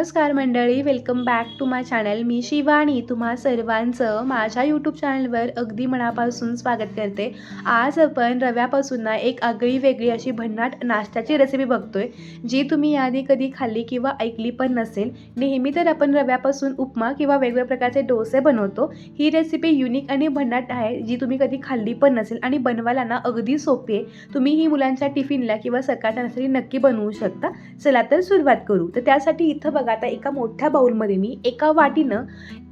नमस्कार मंडळी welcome back to my channel मी शिवानी तुम्हा सर्वांचं माझ्या यूट्यूब चॅनलवर अगदी मनापासून स्वागत करते. आज आपण रव्यापासून ना एक आगळी वेगळी अशी भन्नाट नाश्त्याची रेसिपी बघतोय जी तुम्ही याआधी कधी खाल्ली किंवा ऐकली पण नसेल. नेहमी तर आपण रव्यापासून उपमा किंवा वेगवेगळ्या प्रकारचे डोसे बनवतो. ही रेसिपी युनिक आणि भन्नाट आहे जी तुम्ही कधी खाल्ली पण नसेल आणि बनवायला ना अगदी सोपी आहे. तुम्ही ही मुलांच्या टिफिनला किंवा सकाळच्या नसरी नक्की बनवू शकता. चला तर सुरुवात करू. तर त्यासाठी इथं बघा आता एका मोठ्या बाऊलमध्ये मी एका वाटीनं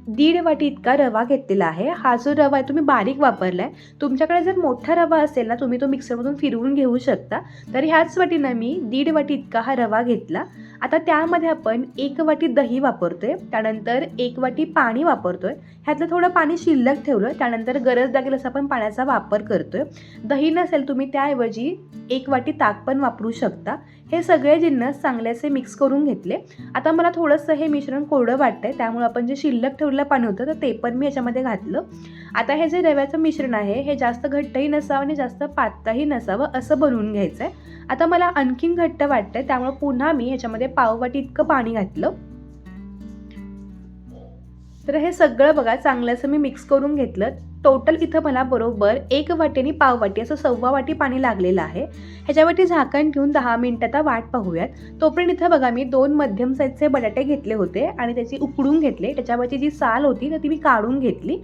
दीड वाटी इतका रवा घेतलेला आहे. हा जो रवा आहे तुम्ही बारीक वापरला आहे तुमच्याकडे जर मोठा रवा असेल ना तुम्ही तो मिक्सरमधून फिरवून घेऊ शकता. तर ह्याच वाटीनं मी दीड वाटी इतका हा रवा घेतला. आता त्यामध्ये आपण एक वाटी दही वापरतोय त्यानंतर एक वाटी पाणी वापरतोय. ह्यातलं थोडं पाणी शिल्लक ठेवलं त्यानंतर गरज लागेल असं आपण पाण्याचा वापर करतोय. दही नसेल तुम्ही त्याऐवजी एक वाटी ताक पण वापरू शकता. हे सगळे जिन्नस चांगल्याचे मिक्स करून घेतले. आता मला थोडंसं हे मिश्रण कोरडं वाटतंय त्यामुळे आपण जे शिल्लक ठेवलेलं पाणी होतं तर ते पण मी याच्यामध्ये घातलं. आता हे जे रव्याचं मिश्रण आहे हे जास्त घट्टही नसावं आणि जास्त पातळही नसावं असं बनवून घ्यायचं आहे आता मला आणखीन घट्ट वाटतंय त्यामुळे पुन्हा मी ह्याच्यामध्ये पाववाटी इतकं पाणी घातलं. तर हे सगळं बघा चांगलं असं मी मिक्स करून घेतलं. टोटल इथं मला बरोबर एक वाटी पाववाटी पाव वाटी असं सव्वा वाटी पाणी लागलेलं आहे. ह्याच्यावरती झाकण ठेवून दहा मिनटं आता वाट पाहूयात. तोपर्यंत इथं बघा मी दोन मध्यम साईजचे बटाटे घेतले होते आणि त्याची उकडून घेतले. त्याच्यावरची जी साल होती तर ती मी काढून घेतली.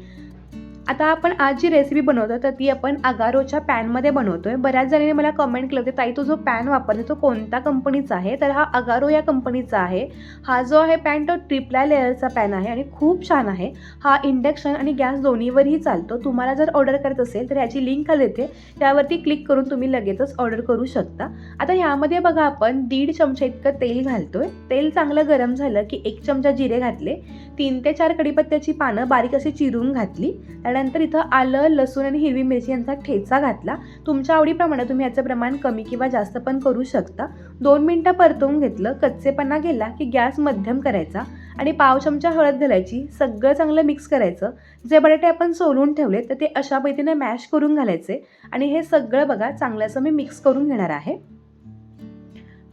आता आपण आज जी रेसिपी बनवतो तर ती आपण अगारोच्या पॅनमध्ये बनवतो आहे बऱ्याच जणांनी मला कमेंट केलं होते ताई तो जो पॅन वापरते तो कोणत्या कंपनीचा आहे? तर हा अगारो या कंपनीचा आहे. हा जो आहे पॅन तो ट्रिपला लेअरचा पॅन आहे आणि खूप छान आहे. हा इंडक्शन आणि गॅस दोन्हीवरही चालतो. तुम्हाला जर ऑर्डर करत असेल तर ह्याची लिंक खाली येते त्यावरती क्लिक करून तुम्ही लगेचच ऑर्डर करू शकता. आता ह्यामध्ये बघा आपण दीड चमचा इतकं तेल घालतो आहे तेल चांगलं गरम झालं की एक चमचा जिरे घातले. तीन ते चार कडीपत्त्याची पानं बारीक अशी चिरून घातली. त्यानंतर इथं आलं लसूण आणि हिरवी मिरची यांचा ठेचा घातला. तुमच्या आवडीप्रमाणे तुम्ही याचं प्रमाण कमी किंवा जास्त पण करू शकता. दोन मिनटं परतवून घेतलं कच्चेपणा गेला की गॅस मध्यम करायचा आणि पाव चमचा हळद घालायची सगळं चांगलं मिक्स करायचं. जे बटाटे आपण सोलून ठेवले तर ते अशा पद्धतीने मॅश करून घालायचे आणि हे सगळं बघा चांगलं असं मी मिक्स करून घेणार आहे.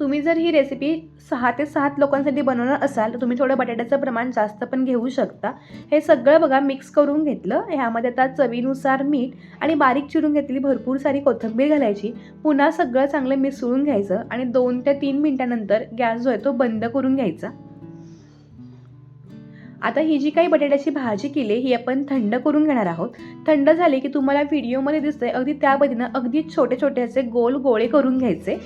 तुम्ही जर ही रेसिपी सहा ते सात लोकांसाठी बनवणार असाल तर तुम्ही थोडं बटाट्याचं प्रमाण जास्त पण घेऊ शकता. हे सगळं बघा मिक्स करून घेतलं. ह्यामध्ये आता चवीनुसार मीठ आणि बारीक चिरून घेतलेली भरपूर सारी कोथिंबीर घालायची. पुन्हा सगळं चांगलं मिसळून घ्यायचं आणि दोन ते तीन मिनटानंतर गॅस जो आहे तो बंद करून घ्यायचा. आता ही जी काही बटाट्याची भाजी केली ही आपण थंड करून घेणार आहोत. थंड झाली की तुम्हाला व्हिडिओमध्ये दिसतंय अगदी त्या पद्धतीनं अगदी छोटे छोटे असे गोल गोळे करून घ्यायचे.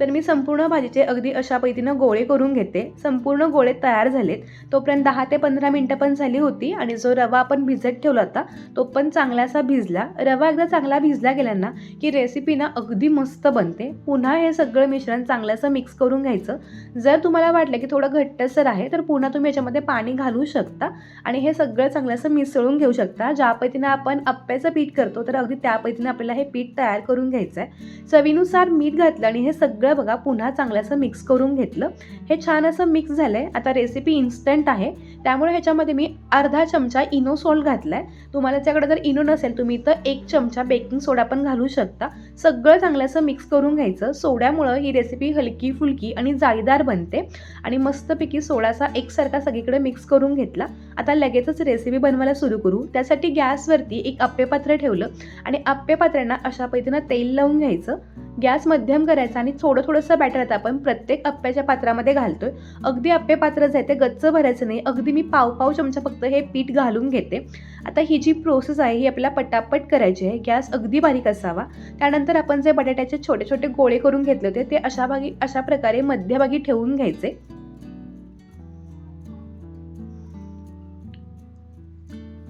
तर मी संपूर्ण भाजीचे अगदी अशा पद्धतीनं गोळे करून घेते. संपूर्ण गोळे तयार झालेत. तोपर्यंत दहा ते पंधरा मिनटं पण झाली होती आणि जो रवा आपण भिजत ठेवला होता तो पण चांगलासा भिजला. रवा एकदा चांगला भिजला गेला ना की रेसिपी ना अगदी मस्त बनते. पुन्हा हे सगळं मिश्रण चांगलंसं मिक्स करून घ्यायचं. जर तुम्हाला वाटलं की थोडं घट्टसर आहे तर पुन्हा तुम्ही याच्यामध्ये पाणी घालू शकता आणि हे सगळं चांगलं मिसळून घेऊ शकता. ज्या पद्धतीनं आपण अप्प्याचं पीठ करतो तर अगदी त्या पद्धतीनं आपल्याला हे पीठ तयार करून घ्यायचं आहे चवीनुसार मीठ घातलं आणि हे सगळं सगळं बघा पुन्हा चांगलं असं मिक्स करून घेतलं. हे छान असं मिक्स झालं आहे आता रेसिपी इन्स्टंट आहे. त्यामुळे ह्याच्यामध्ये मी अर्धा चमचा इनो सॉल्ट घातला आहे तुम्हाला त्याच्याकडे जर इनो नसेल तुम्ही तर एक चमचा बेकिंग सोडा पण घालू शकता. सगळं चांगलं असं मिक्स करून घ्यायचं. सोड्यामुळं ही रेसिपी हलकी फुलकी आणि जाळीदार बनते. आणि मस्तपैकी सोडाचा एकसारखा सगळीकडे मिक्स करून घेतला. आता लगेचच रेसिपी बनवायला सुरू करू. त्यासाठी गॅसवरती एक आप्पेपात्र ठेवलं. आणि आप्पेपात्रांना अशा पद्धतीनं तेल लावून घ्यायचं. गॅस मध्यम करायचा आणि थोडं थोडंसं बॅटर आता आपण प्रत्येक अप्प्याच्या पात्रामध्ये घालतोय. अगदी अप्पे पात्र जे आहे ते गच्च भरायचं नाही. अगदी मी पाव पाव चमचा फक्त हे पीठ घालून घेते. आता ही जी प्रोसेस आहे ही आपल्याला पटापट करायची आहे. गॅस अगदी बारीक असावा. त्यानंतर आपण जे बटाट्याचे छोटे छोटे गोळे करून घेतले होते ते अशा भागी अशा प्रकारे मध्यभागी ठेवून घ्यायचे.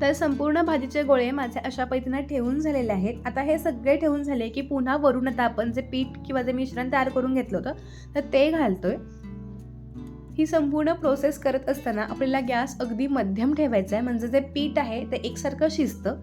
तर संपूर्ण भाजीचे गोळे माझे अशा पद्धतीनं ठेवून झालेले आहेत. आता हे सगळे ठेवून झाले की पुन्हा वरून आता आपण जे पीठ किंवा जे मिश्रण तयार करून घेतलं होतं तर ते घालतोय. ही संपूर्ण प्रोसेस करत असताना आपल्याला गॅस अगदी मध्यम ठेवायचा आहे म्हणजे जे पीठ आहे ते एकसारखं शिजतं.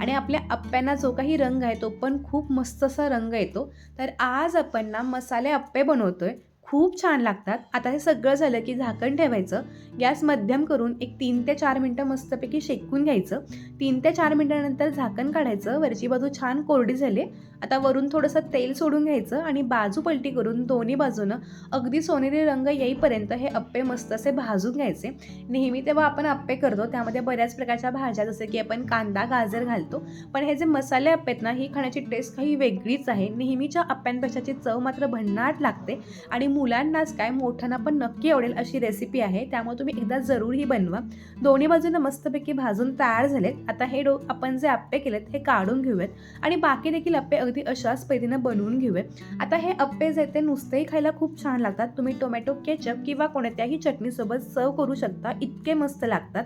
आणि आपल्या अप्प्यांना जो काही रंग आहे तो पण खूप मस्त असा रंग येतो. तर आज आपण ना मसाले अप्पे बनवतोय. खूप छान लागतात. आता हे सगळं झालं की झाकण ठेवायचं. गॅस मध्यम करून एक तीन ते चार मिनटं मस्तपैकी शेकून घ्यायचं. तीन ते चार मिनटानंतर झाकण काढायचं. वरची बाजू छान कोरडी झाली. आता वरून थोडंसं तेल सोडून घ्यायचं आणि बाजू पलटी करून दोन्ही बाजूनं अगदी सोनेरी रंग येईपर्यंत हे अप्पे मस्त असे भाजून घ्यायचे. नेहमी तेव्हा आपण अप्पे करतो. त्यामध्ये बऱ्याच प्रकारच्या भाज्या जसे की आपण कांदा गाजर घालतो. पण हे जे मसाले अप्पे आहेत ना ही खाण्याची टेस्ट काही वेगळीच आहे. नेहमीच्या अप्प्यांपेक्षाची चव मात्र भन्नाट लागते. आणि मुलांनाच काय मोठ्यांना पण नक्की आवडेल अशी रेसिपी आहे. त्यामुळे तुम्ही एकदा जरूर ही बनवा. दोन्ही बाजूनं मस्तपैकी भाजून तयार झालेत. आता हे डो आपण जे अप्पे केलेत हे काढून घेऊयात. आणि बाकी देखील अप्पे अगदी अशाच पद्धतीनं बनवून घेऊयात. आता हे अप्पे जे ते नुसतेही खायला खूप छान लागतात. तुम्ही टोमॅटो केचप किंवा कोणत्याही चटणीसोबत सर्व करू शकता. इतके मस्त लागतात.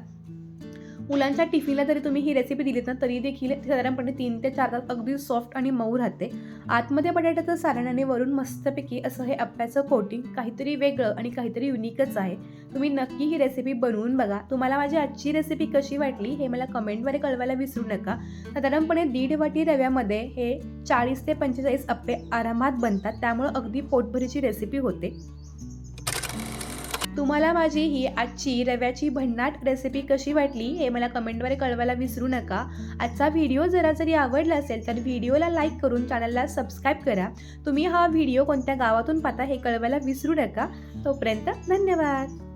मुलांच्या टिफिनला जरी तुम्ही ही रेसिपी दिलीत ना तरी देखील साधारणपणे तीन ते चार तास अगदी सॉफ्ट आणि मऊ राहते. आतमध्ये बटाट्याचं सारण आणि वरून मस्तपैकी असं हे अप्प्याचं कोटिंग काहीतरी वेगळं आणि काहीतरी युनिकच आहे. तुम्ही नक्की ही रेसिपी बनवून बघा. तुम्हाला माझी आजची रेसिपी कशी वाटली हे मला कमेंटद्वारे कळवायला विसरू नका. साधारणपणे दीड वाटी रव्यामध्ये हे चाळीस ते पंचेचाळीस अप्पे आरामात बनतात. त्यामुळं अगदी पोटभरीची रेसिपी होते. तुम्हाला माझी ही आजची रव्याची भन्नाट रेसिपी कशी वाटली हे मला कमेंटद्वारे कळवायला विसरू नका. आजचा व्हिडिओ जरा जरी आवडला असेल तर व्हिडिओला लाईक करून चॅनलला सबस्क्राईब करा. तुम्ही हा व्हिडिओ कोणत्या गावातून पाहता हे कळवायला विसरू नका. तोपर्यंत धन्यवाद.